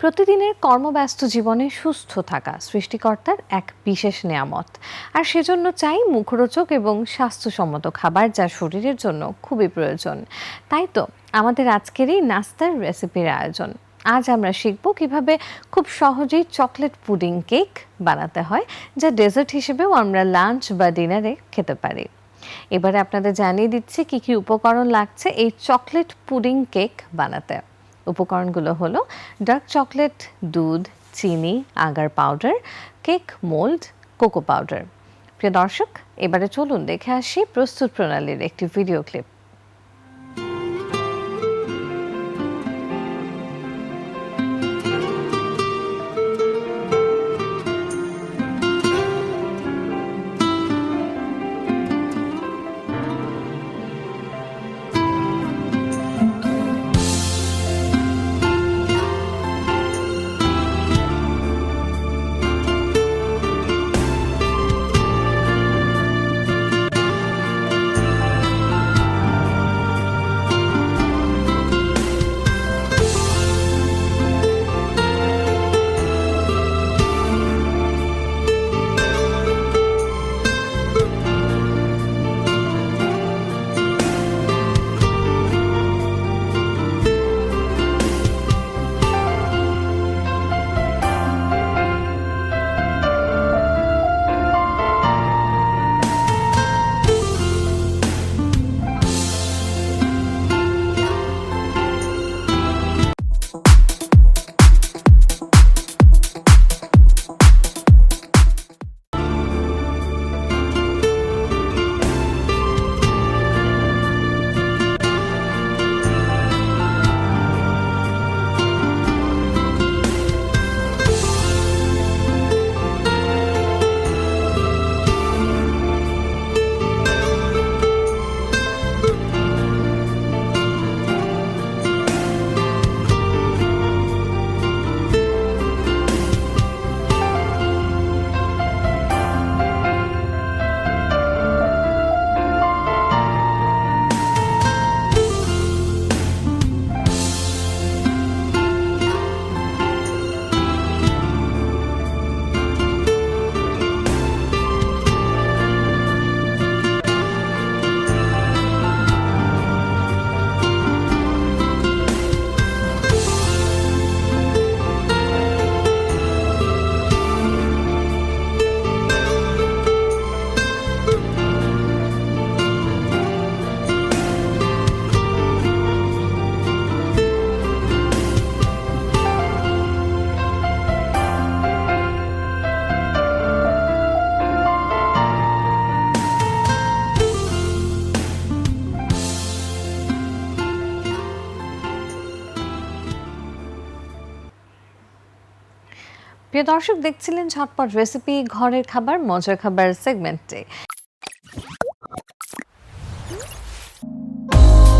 প্রতিদিনের কর্মব্যস্ত জীবনে সুস্থ থাকা সৃষ্টিকর্তার এক বিশেষ নেয়ামত। আর সেজন্য চাই মুখরোচক এবং স্বাস্থ্যসম্মত খাবার যা শরীরের জন্য খুবই প্রয়োজন। তাই তো আমাদের আজকের এই নাস্তার রেসিপির আয়োজন। আজ আমরা শিখব কীভাবে খুব সহজেই চকলেট পুডিং কেক বানাতে হয়, যা ডেজার্ট হিসেবেও আমরা লাঞ্চ বা ডিনারে খেতে পারি। এবারে আপনাদের জানিয়ে দিচ্ছি কি কি উপকরণ লাগছে এই চকলেট পুডিং কেক বানাতে। উপকরণগুলো হলো ডার্ক চকলেট, দুধ, চিনি, agar powder, cake mould, cocoa powder. প্রিয় দর্শক, এবারে চলুন দেখে আসি প্রস্তুত প্রণালীর একটি ভিডিও ক্লিপ। প্রিয় দর্শক দেখছিলেন ঝটপট রেসিপি ঘরের খাবার মজার খাবার সেগমেন্টে